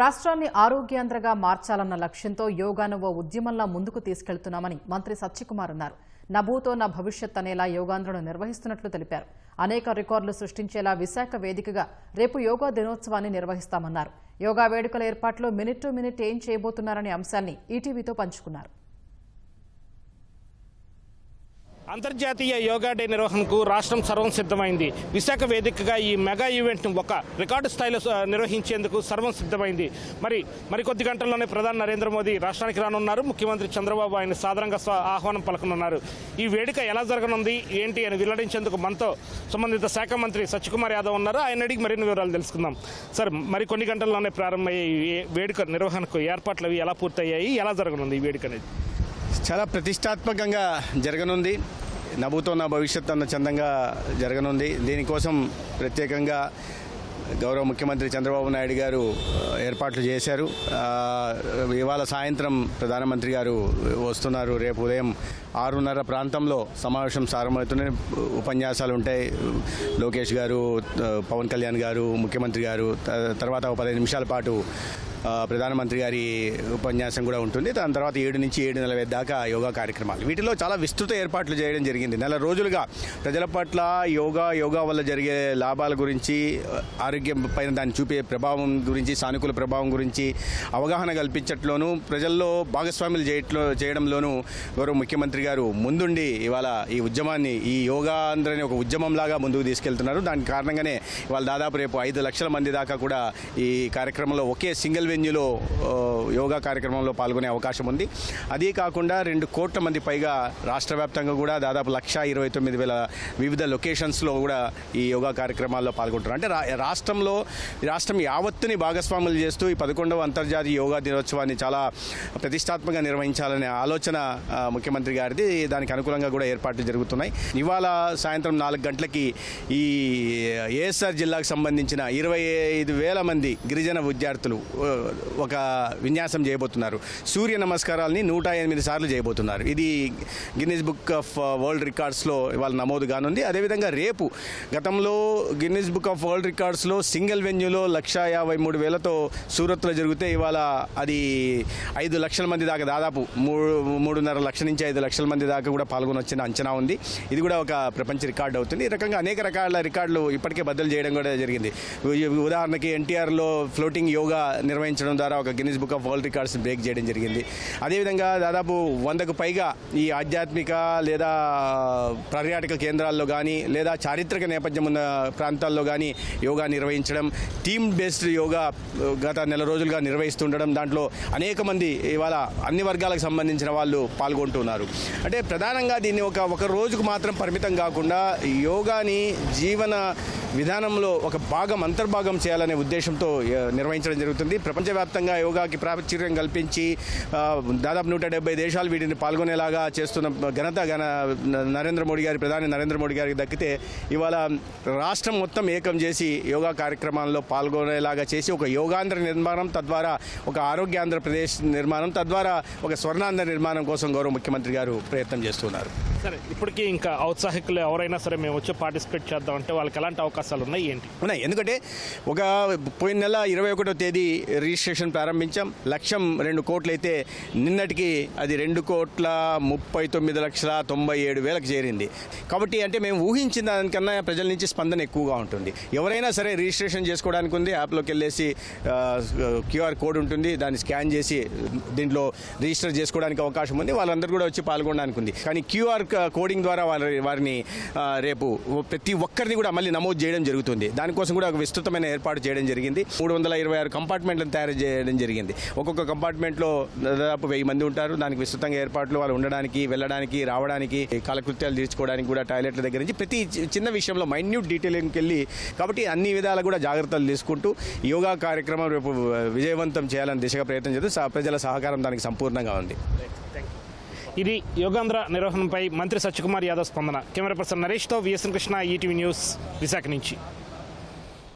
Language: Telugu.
రాష్ట్రాన్ని ఆరోగ్యాంధ్రగా మార్చాలన్న లక్ష్యంతో యోగాను ఓ ఉద్యమంలా ముందుకు తీసుకెళ్తున్నామని మంత్రి సత్యకుమార్ అన్నారు. నభూతో నా భవిష్యత్ అనేలా యోగాంధ్రను నిర్వహిస్తున్నట్లు తెలిపారు. అనేక రికార్డులు సృష్టించేలా విశాఖ వేదికగా రేపు యోగా దినోత్సవాన్ని నిర్వహిస్తామన్నారు. యోగా వేడుకల ఏర్పాట్లో మినిట్ టు మినిట్ ఏం చేయబోతున్నారనే అంశాన్ని ఈటీవీతో పంచుకున్నారు. అంతర్జాతీయ యోగా డే నిర్వహణకు రాష్ట్రం సర్వం సిద్ధమైంది. విశాఖ వేదికగా ఈ మెగా ఈవెంట్ను ఒక రికార్డు స్థాయిలో నిర్వహించేందుకు సర్వం సిద్ధమైంది. మరి మరికొద్ది గంటల్లోనే ప్రధాని నరేంద్ర మోదీ రాష్ట్రానికి రానున్నారు. ముఖ్యమంత్రి చంద్రబాబు ఆయన సాధారణంగా ఆహ్వానం పలకనున్నారు. ఈ వేడుక ఎలా జరగనుంది? ఏంటి అని వెల్లడించేందుకు మనతో సంబంధిత శాఖ మంత్రి సత్యకుమార్ యాదవ్ ఉన్నారు. ఆయన అడిగి మరిన్ని వివరాలు తెలుసుకుందాం. సార్ మరి కొన్ని గంటల్లోనే ప్రారంభమయ్యే ఈ వేడుక నిర్వహణకు ఏర్పాట్లు అవి ఎలా పూర్తయ్యాయి? ఎలా జరగనుంది ఈ వేడుక అనేది? చాలా ప్రతిష్టాత్మకంగా జరగనుంది. నవ్వుతో నా భవిష్యత్ అన్న చందంగా జరగనుంది. దీనికోసం ప్రత్యేకంగా గౌరవ ముఖ్యమంత్రి చంద్రబాబు నాయుడు గారు ఏర్పాట్లు చేశారు. ఇవాళ సాయంత్రం ప్రధానమంత్రి గారు వస్తున్నారు. రేపు ఉదయం ఆరున్నర ప్రాంతంలో సమావేశం ప్రారంభమవుతున్నాయి ఉపన్యాసాలు ఉంటాయి. లోకేష్ గారు పవన్ కళ్యాణ్ గారు ముఖ్యమంత్రి గారు త- తర్వాత ఒక పదిహేను నిమిషాల పాటు ప్రధానమంత్రి గారి ఉపన్యాసం కూడా ఉంటుంది. దాని తర్వాత ఏడు నుంచి ఏడు నలభై దాకా యోగా కార్యక్రమాలు. వీటిలో చాలా విస్తృత ఏర్పాట్లు చేయడం జరిగింది. నెల రోజులుగా ప్రజల పట్ల యోగా యోగా వల్ల జరిగే లాభాల గురించి ఆరోగ్యం పైన దాన్ని చూపే ప్రభావం గురించి సానుకూల ప్రభావం గురించి అవగాహన కల్పించట్లోనూ ప్రజల్లో భాగస్వాములు చేయట్లో చేయడంలోనూ గౌరవ ముఖ్యమంత్రి గారు ముందుండి ఇవాళ ఈ ఉద్యమాన్ని ఈ యోగా అందరిని ఒక ఉద్యమంలాగా ముందుకు తీసుకెళ్తున్నారు. దానికి కారణంగానే ఇవాళ దాదాపు రేపు ఐదు లక్షల మంది దాకా కూడా ఈ కార్యక్రమంలో ఒకే సింగిల్ వెన్యూలో యోగా కార్యక్రమంలో పాల్గొనే అవకాశం ఉంది. అదే కాకుండా రెండు కోట్ల మంది పైగా రాష్ట్ర వ్యాప్తంగా కూడా దాదాపు లక్ష ఇరవై తొమ్మిది వేల వివిధ లొకేషన్స్లో కూడా ఈ యోగా కార్యక్రమాల్లో పాల్గొంటున్నారు. అంటే రా- రాష్ట్రంలో రాష్ట్రం యావత్తుని భాగస్వాములు చేస్తూ ఈ పదకొండవ అంతర్జాతీయ యోగా దినోత్సవాన్ని చాలా ప్రతిష్టాత్మకంగా నిర్వహించాలనే ఆలోచన ముఖ్యమంత్రి గారిది. దానికి అనుకూలంగా కూడా ఏర్పాట్లు జరుగుతున్నాయి. ఇవాళ సాయంత్రం నాలుగు గంటలకి ఈ ఏఎస్ఆర్ జిల్లాకు సంబంధించిన ఇరవై ఐదు వేల మంది గిరిజన విద్యార్థులు ఒక విన్యాసం చేయబోతున్నారు. సూర్య నమస్కారాలని నూట ఎనిమిది సార్లు చేయబోతున్నారు. ఇది గిన్నీస్ బుక్ ఆఫ్ వరల్డ్ రికార్డ్స్లో ఇవాళ నమోదు కానుంది. అదేవిధంగా రేపు గతంలో గిన్నీస్ బుక్ ఆఫ్ వరల్డ్ రికార్డ్స్లో సింగిల్ వెన్యూలో లక్ష యాభై మూడు వేలతో సూరత్లో జరిగితే ఇవాళ అది ఐదు లక్షల మంది దాకా దాదాపు మూడు మూడున్నర లక్షల నుంచి ఐదు లక్షల మంది దాకా కూడా పాల్గొనొచ్చిన అంచనా ఉంది. ఇది కూడా ఒక ప్రపంచ రికార్డు అవుతుంది. ఈ రకంగా అనేక రకాల రికార్డులు ఇప్పటికే బద్దలు చేయడం కూడా జరిగింది. ఉదాహరణకి ఎన్టీఆర్లో ఫ్లోటింగ్ యోగా నిర్వహించడం ద్వారా ఒక Guinness book of world records break చేయడం జరిగింది. అదేవిధంగా దాదాపు వందకు పైగా ఈ ఆధ్యాత్మిక లేదా పర్యాటక కేంద్రాల్లో కానీ లేదా చారిత్రక నేపథ్యం ఉన్న ప్రాంతాల్లో కానీ యోగా నిర్వహించడం టీమ్ బేస్డ్ యోగా గత నెల రోజులుగా నిర్వహిస్తుండడం దాంట్లో అనేక మంది ఇవాళ అన్ని వర్గాలకు సంబంధించిన వాళ్ళు పాల్గొంటున్నారు. అంటే ప్రధానంగా దీన్ని ఒక ఒక రోజుకు మాత్రం పరిమితం కాకుండా యోగాని జీవన విధానంలో ఒక భాగం అంతర్భాగం చేయాలనే ఉద్దేశంతో నిర్వహించడం జరుగుతుంది. ప్రపంచవ్యాప్తంగా యోగాకి ప్రాచుర్యం కల్పించి దాదాపు నూట డెబ్బై దేశాలు వీటిని పాల్గొనేలాగా చేస్తున్న ఘనత ఘన నరేంద్ర మోడీ గారి ప్రధాని నరేంద్ర మోడీ గారికి దక్కితే ఇవాళ రాష్ట్రం మొత్తం ఏకం చేసి యోగా కార్యక్రమాల్లో పాల్గొనేలాగా చేసి ఒక యోగాంధ్ర నిర్మాణం తద్వారా ఒక ఆరోగ్య ఆంధ్రప్రదేశ్ నిర్మాణం తద్వారా ఒక స్వర్ణాంధ్ర నిర్మాణం కోసం గౌరవ ముఖ్యమంత్రి గారు ప్రయత్నం చేస్తున్నారు. సరే ఇప్పటికీ ఇంకా ఔత్సాహికులు ఎవరైనా సరే మేము వచ్చి పార్టిసిపేట్ చేద్దాం అంటే వాళ్ళకి ఎలాంటి అవకాశాలు ఉన్నాయి ఏంటి? ఉన్నాయి. ఎందుకంటే ఒక పోయిన నెల ఇరవై ఒకటో తేదీ రిజిస్ట్రేషన్ ప్రారంభించాం. లక్ష్యం రెండు కోట్లు అయితే నిన్నటికి అది రెండు కోట్ల ముప్పై తొమ్మిది లక్షల తొంభై ఏడు వేలకు చేరింది. కాబట్టి అంటే మేము ఊహించిన దానికన్నా ప్రజల నుంచి స్పందన ఎక్కువగా ఉంటుంది. ఎవరైనా సరే రిజిస్ట్రేషన్ చేసుకోవడానికి ఉంది. యాప్లోకి వెళ్ళేసి క్యూఆర్ కోడ్ ఉంటుంది. దాన్ని స్కాన్ చేసి దీంట్లో రిజిస్టర్ చేసుకోవడానికి అవకాశం ఉంది. వాళ్ళందరూ కూడా వచ్చి పాల్గొనడానికి ఉంది. కానీ క్యూఆర్ కోడింగ్ ద్వారా వారి వారిని రేపు ప్రతి ఒక్కరిని కూడా మళ్ళీ నమోదు చేయడం జరుగుతుంది. దానికోసం కూడా ఒక విస్తృతమైన ఏర్పాటు చేయడం జరిగింది. మూడు వందల ఇరవై ఆరు కంపార్ట్మెంట్లను తయారు చేయడం జరిగింది. ఒక్కొక్క కంపార్ట్మెంట్లో దాదాపు వెయ్యి మంది ఉంటారు. దానికి విస్తృతంగా ఏర్పాట్లు వాళ్ళు ఉండడానికి వెళ్ళడానికి రావడానికి కాలకృత్యాలు తీర్చుకోవడానికి కూడా టాయిలెట్ల దగ్గర నుంచి ప్రతి చిన్న విషయంలో మైన్యూట్ డీటెయిలింగ్కి వెళ్ళి కాబట్టి అన్ని విధాలు కూడా జాగ్రత్తలు తీసుకుంటూ యోగా కార్యక్రమం రేపు విజయవంతం చేయాలని దిశగా ప్రయత్నం చేస్తూ ప్రజల సహకారం దానికి సంపూర్ణంగా ఉంది. ఇది యోగాంధ్ర నిర్వహణపై మంత్రి సత్యకుమార్ యాదవ్ స్పందన. Camera person నరేష్తో VSN Krishna ETV news Visakha నుంచి.